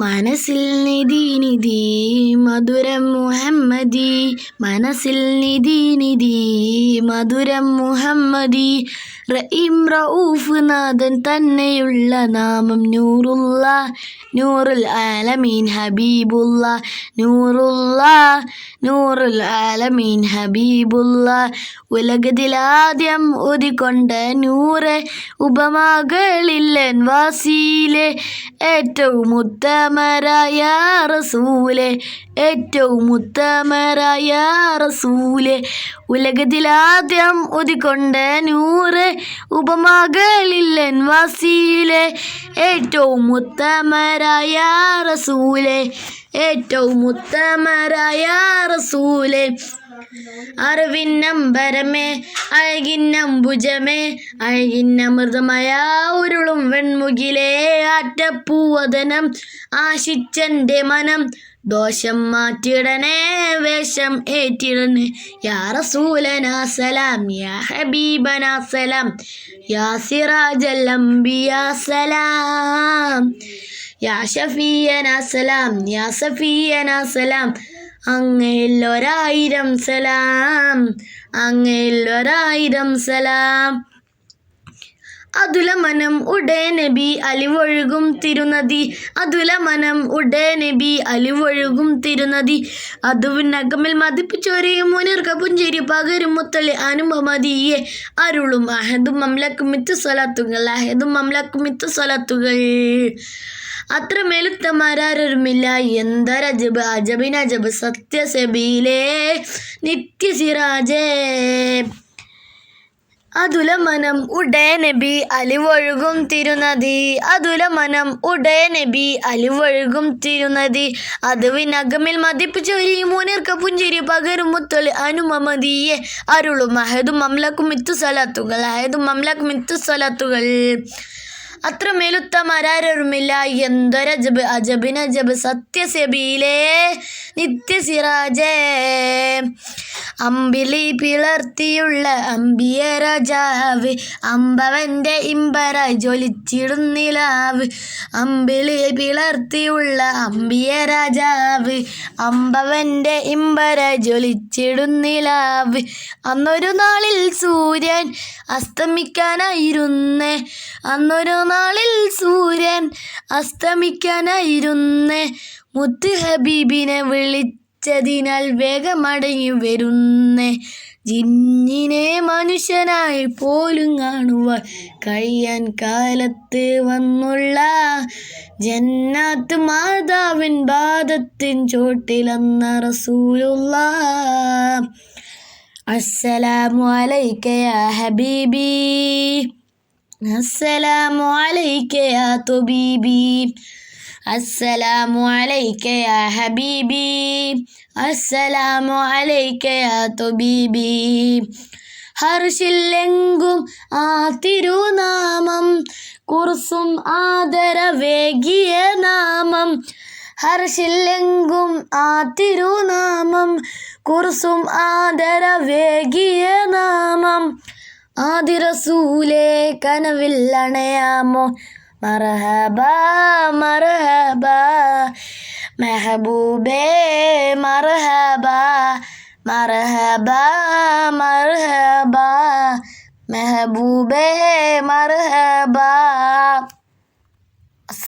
മനസ്സിൽ നിധി നിധി മധുരം മുഹമ്മദി. മനസ്സിൽ നിധി നിധി മധുരം മുഹമ്മദി. റഹീം റഊഫ് നാഥൻ തന്നെയുള്ള നാമം നൂറുള്ള നൂറുൽ ആലമീൻ ഹബീബുള്ള നൂറുള്ള നൂറുൽ ആലമീൻ ഹബീബുള്ള. ഉലകത്തിലാദ്യം ഒതിക്കൊണ്ട നൂറ് ഉപമകളില്ലൻ വാസിയിലെ ഏറ്റവും ഉത്തമരായ റസൂലെ ഏറ്റവും ഉത്തമരായ റസൂലെ. ഉലകത്തിലാദ്യം ഒതിക്കൊണ്ട നൂറ് ഉപമകളില്ലൻ വസീലെ ഏറ്റവും ഉത്തമരായ റസൂലെ ഏറ്റവും ഉത്തമരായ റസൂലെ. അറിവിന്നമ്പരമേ അഴകിന്നംബുജമേ അഴകിന്നമൃതമായ ഉരുളും വെൺമുകിലേ ആറ്റപ്പൂവതനം ആശിച്ചെന്റെ മനം. ദോഷം മാറ്റിടണേ വേഷം ഏറ്റിടണേ യാ റസൂലനാ സലാം യാ ഹബീബനാസലാം സലാം യാ സിറാജൽ അംബിയാ സലാം യാ സഫീയനാസലാം സലാം യാ സലാം. അങ്ങയിൽ ഒരായിരം സലാം. അങ്ങയിൽ ഒരായിരം സലാം. അതുലമനം ഉടേ നബി അലിവൊഴുകും തിരുനദി. അതുലമനം ഉടേ നബി അലിവൊഴുകും തിരുനദി. അതുവിനകമിൽ മതിപ്പിച്ചോരെയും മുനിർക്ക പുഞ്ചേരി പകരും മുത്തളി അനുപമതിയെ. അരുളും അഹദും മംലക്കും മിത്ത് സ്വലത്തുകൾ അഹദും മംലക്കും മിത്ത് സ്വലാത്തുകൾ. അത്ര ജബ് സത്യസബിയിലേ നിത്യ സത്യസബീലേ നിത്യസിറാജേ അതുലമനം ഉടേ നബി അലിവൊഴുകും തിരുനദി. അതുല മനം ഉടേ നബി അലിവൊഴുകും തിരുനദി. അതുവിനകമിൽ മതിപ്പിച്ചൊരി മുനിർക്ക പുഞ്ചിരി പകരും മുത്തൊളി അനുമതിയെ അരുളും അഹദും മംലക്കും മിത്തു സലാത്തുകൾ അഹദും മംലക്കും മിത്തു സലാത്തുകൾ അത്ര മേലുത്തമരാരുമില്ല എന്തൊരജബ് അജബിനജബ് സത്യസബീലേ നിത്യസിറാജേ. അമ്പിളി പിളർത്തിയുള്ള അമ്പിയ രാജാവ് അമ്പവന്റെ ഇമ്പറ ജ്വലിച്ചിടുന്നിലാവ് അമ്പിളി പിളർത്തിയുള്ള അമ്പിയ രാജാവ് അമ്പവന്റെ ഇമ്പറ ജ്വലിച്ചിടുന്നിലാവ് അന്നൊരു നാളിൽ സൂര്യൻ അസ്തമിക്കാനായിരുന്നേ. അന്നൊരു നാളിൽ സൂര്യൻ അസ്തമിക്കാനായിരുന്നേ. മുത്ത് ഹബീബിനെ വിളിച്ചതിനാൽ വേഗമടങ്ങി വരുന്നേ. ജിന്നിനെ മനുഷ്യനായി പോലും കാണുവാൻ കഴിയാൻ കാലത്ത് വന്നുള്ള ജന്നാത്ത് മാതാവിൻ ബാധത്തിൻ ചോട്ടിലെന്ന റസൂലുള്ള. അസ്സലാമു അലൈക യാ ഹബീബി. السلام عليك يا طبيبي السلام عليك يا حبيبي السلام عليك يا طبيبي ഹർഷില്ലെങ്കും ആ തിരുനാമം കുർസും ആദരവേകിയ നാമം ഹർഷില്ലെങ്കും ആ തിരുനാമം കുർസും ആദരവേകിയ നാമം ആദിറസൂലേ കനവിൽ അണയാമോ മറഹബ മറഹബ മെഹബൂബേ മറഹബ മറഹബ മറഹബ മെഹബൂബേ മറഹബ.